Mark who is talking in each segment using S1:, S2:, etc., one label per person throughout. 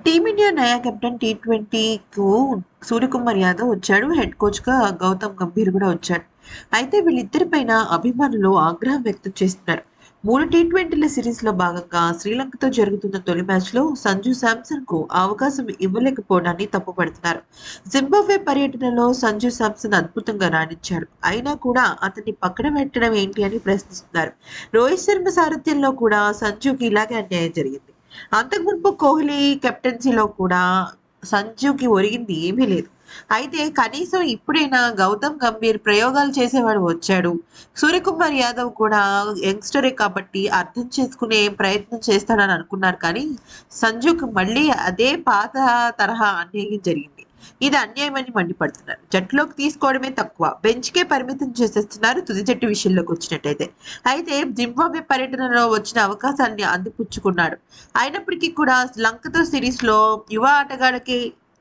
S1: Team India నయా captain T ట్వంటీకు సూర్యకుమార్ యాదవ్ వచ్చాడు. హెడ్ కోచ్గా గౌతమ్ గంభీర్ కూడా వచ్చాడు అయితే వీళ్ళిద్దరిపైన అభిమానులు ఆగ్రహం వ్యక్తం చేస్తున్నారు. మూడు టీ ట్వంటీల సిరీస్లో భాగంగా శ్రీలంకతో జరుగుతున్న తొలి మ్యాచ్లో సంజు శాంసన్కు అవకాశం ఇవ్వలేకపోవడాన్ని తప్పుపడుతున్నారు. జింబాబ్వే పర్యటనలో సంజు శాంసన్ అద్భుతంగా రాణించాడు. అయినా కూడా అతన్ని పక్కన పెట్టడం ఏంటి అని ప్రశ్నిస్తున్నారు. రోహిత్ శర్మ సారథ్యంలో కూడా సంజుకి ఇలాగే అన్యాయం జరిగింది. అంతకుముందు కోహ్లీ కెప్టెన్సీలో కూడా సంజుకి ఒరిగింది ఏమీ లేదు. అయితే కనీసం ఇప్పుడైనా గౌతమ్ గంభీర్ ప్రయోగాలు చేసేవాడు వచ్చాడు. సూర్యకుమార్ యాదవ్ కూడా యంగ్స్టరే కాబట్టి అర్థం చేసుకునే ప్రయత్నం చేస్తాడని అనుకున్నారు కానీ సంజుకు మళ్ళీ అదే పాత తరహా అన్యాయం జరిగింది. ఇది అన్యాయమని మండిపడుతున్నారు. జట్టులోకి తీసుకోవడమే తక్కువ. బెంచ్కే పరిమితం చేసేస్తున్నారు తుది జట్టు విషయంలోకి వచ్చినట్టయితే. అయితే జింబాబే పర్యటనలో వచ్చిన అవకాశాన్ని అందిపుచ్చుకున్నాడు. అయినప్పటికీ కూడా లంకతో సిరీస్లో యువ ఆటగాళ్ళకి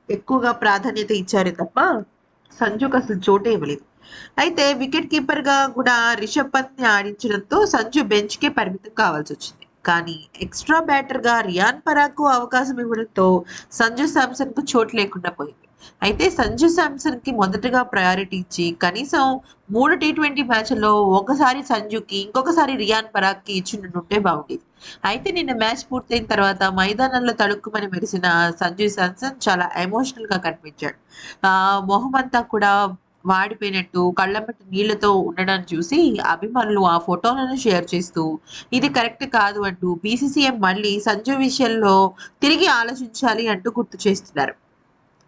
S1: ఎక్కువగా ప్రాధాన్యత ఇచ్చారే తప్ప సంజుకు అసలు చోటే ఇవ్వలేదు. అయితే వికెట్ కీపర్గా కూడా రిషబ్ పంత్ని ఆడించడంతో సంజు బెంచ్కే పరిమితం కావాల్సి వచ్చింది. కానీ ఎక్స్ట్రా బ్యాటర్గా రియాన్ పరాగ్కు అవకాశం ఇవ్వడంతో సంజు శాంసన్కు చోటు లేకుండా పోయింది. అయితే సంజు శాంసన్కి మొదటగా ప్రయారిటీ ఇచ్చి కనీసం మూడు టీ ట్వంటీ మ్యాచ్లో ఒకసారి సంజుకి ఇంకొకసారి రియాన్ పరాగ్కి ఇచ్చిండుంటే బాగుండేది. అయితే నిన్న మ్యాచ్ పూర్తయిన తర్వాత మైదానంలో తడుక్కుమని మెరిసిన సంజు శాంసన్ చాలా ఎమోషనల్గా కనిపించాడు. ఆ కూడా వాడిపోయినట్టు కళ్ళమ్మటి నీళ్ళతో ఉండడం చూసి అభిమానులు ఆ ఫోటోలను షేర్ చేస్తూ ఇది కరెక్ట్ కాదు అంటూ బీసీసీఎం మళ్ళీ సంజయ్ విషయంలో తిరిగి ఆలోచించాలి అంటూ గుర్తు చేస్తున్నారు.